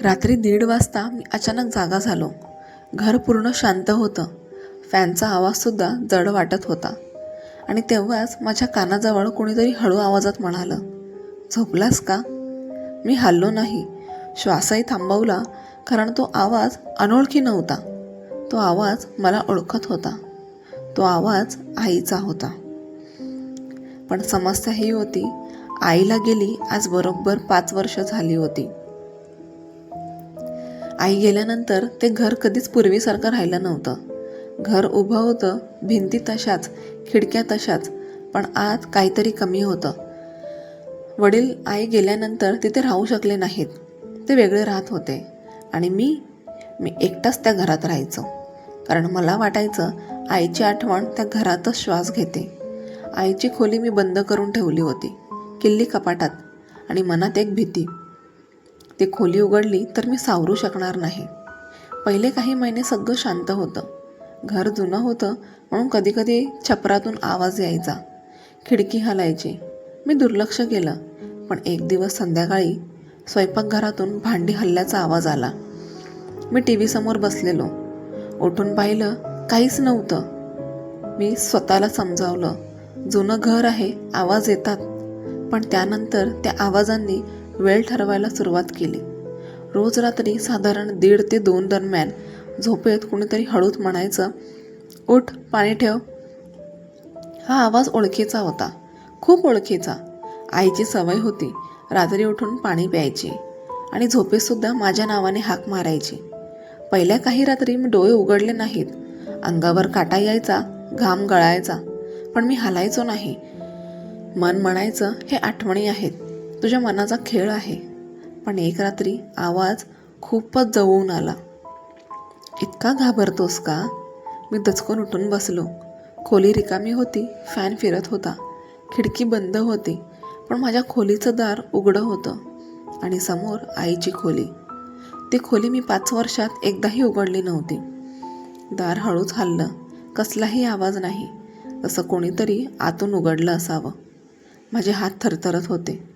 रात्री दीड वाजता मी अचानक जागा झालो. घर पूर्ण शांत होतं. फॅनचा आवाजसुद्धा जड वाटत होता. आणि तेव्हाच माझ्या कानाजवळ कोणीतरी हळू आवाजात म्हणालं झोपलास का? मी हल्लो नाही. श्वासही थांबवला कारण तो आवाज अनोळखी नव्हता. तो आवाज मला ओळखत होता. तो आवाज आईचा होता. पण समस्या ही होती आईला गेली आज बरोबर पाच वर्ष झाली होती. आई गेल्यानंतर ते घर कधीच पूर्वीसारखं राहिलं नव्हतं. घर उभं होतं भिंती तशाच खिडक्या तशाच पण आज काहीतरी कमी होतं. वडील आई गेल्यानंतर तिथे राहू शकले नाहीत. ते वेगळे राहत होते. आणि मी मी एकटाच त्या घरात राहायचो. कारण मला वाटायचं आईची आठवण त्या घरातच श्वास घेते. आईची खोली मी बंद करून ठेवली होती. किल्ली कपाटात. आणि मनात एक भीती. ती खोली उघडली तर मी सावरू शकणार नाही. पहिले काही महिने सगळं शांत होतं. घर जुनं होतं म्हणून कधीकधी छपरातून आवाज यायचा. खिडकी हलायची. मी दुर्लक्ष केलं. पण एक दिवस संध्याकाळी स्वयंपाकघरातून भांडी हल्ल्याचा आवाज आला. मी टी व्हीसमोर बसलेलो. उठून पाहिलं काहीच नव्हतं. मी स्वतःला समजावलं. जुनं घर आहे आवाज येतात. पण त्यानंतर त्या आवाजांनी वेळ ठरवायला सुरुवात केली. रोज रात्री साधारण दीड ते दोन दरम्यान झोपेत कुणीतरी हळूत म्हणायचं उठ पाणी ठेव. हा आवाज ओळखीचा होता खूप ओळखीचा. आईची सवय होती रात्री उठून पाणी प्यायची आणि झोपेतसुद्धा माझ्या नावाने हाक मारायची. पहिल्या काही रात्री मी डोळे उघडले नाहीत. अंगावर काटा यायचा घाम गळायचा पण मी हालायचो नाही. मन म्हणायचं हे आठवणी आहेत. तुझ्या मनाचा खेळ आहे. पण एक रात्री आवाज खूपच जवळून आला. इतका घाबरतोस का? मी दचकून उठून बसलो. खोली रिकामी होती फॅन फिरत होता. खिडकी बंद होती पण माझ्या खोलीचं दार उघडं होतं आणि समोर आईची खोली. ती खोली मी पाच वर्षात एकदाही उघडली नव्हती. दार हळूच हललं. कसलाही आवाज नाही. असं कोणीतरी आतून उघडलं असावं. माझे हात थरथरत होते.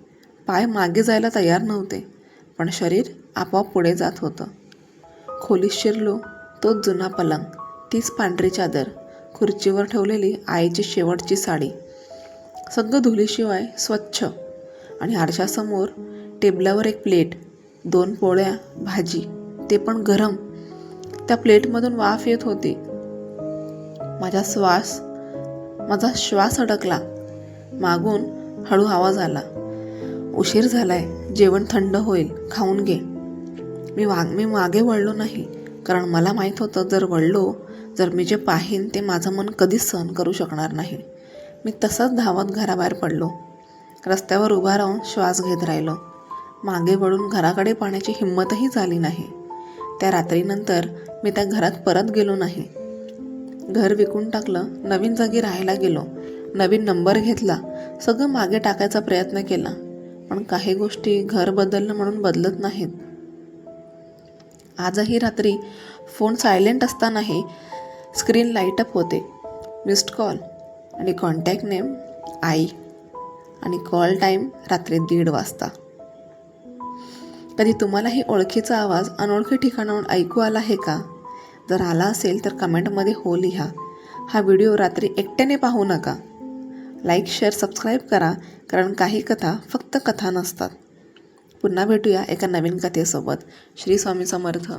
पाय मागे जायला तयार नव्हते पण शरीर आपोआप पुढे जात होतं. खोलीत शिरलो तोच जुना पलंग तीच पांढरी चादर खुर्चीवर ठेवलेली आईची शेवटची साडी. सगळं धुलीशिवाय स्वच्छ आणि आरशासमोर टेबलावर एक प्लेट दोन पोळ्या भाजी ते पण गरम. त्या प्लेटमधून वाफ येत होती. माझा श्वास माझा श्वास अडकला. मागून हळू आवाज आला. उशीर झालाय. जेवण थंड होईल. खाऊन घे. मी वाग मी मागे वळलो नाही. कारण मला माहीत होतं जर वळलो जर मी जे पाहीन ते माझं मन कधीच सहन करू शकणार नाही. मी तसंच धावत घराबाहेर पडलो. रस्त्यावर उभा राहून श्वास घेत राहिलो. मागे वळून घराकडे पाहण्याची हिंमतही झाली नाही. त्या रात्रीनंतर मी त्या घरात परत गेलो नाही. घर विकून टाकलं नवीन जागी राहायला गेलो. नवीन नंबर घेतला. सगळं मागे टाकायचा प्रयत्न केला. पण काही गोष्टी घर बदलणं म्हणून बदलत नाहीत. आजही रात्री फोन सायलेंट असतानाही स्क्रीन लाइट अप होते. मिस्ड कॉल आणि कॉन्टॅक्ट नेम आई आणि कॉल टाईम रात्री दीड वाजता. कधी तुम्हालाही ओळखीचा आवाज अनोळखी ठिकाणाहून ऐकू आला आहे का? जर आला असेल तर कमेंटमध्ये हो लिहा. हा व्हिडिओ रात्री एकट्याने पाहू नका. लाईक शेअर सबस्क्राईब करा कारण काही कथा फक्त कथा नसतात. पुन्हा भेटूया एका नवीन कथेसोबत. श्री स्वामी समर्थ.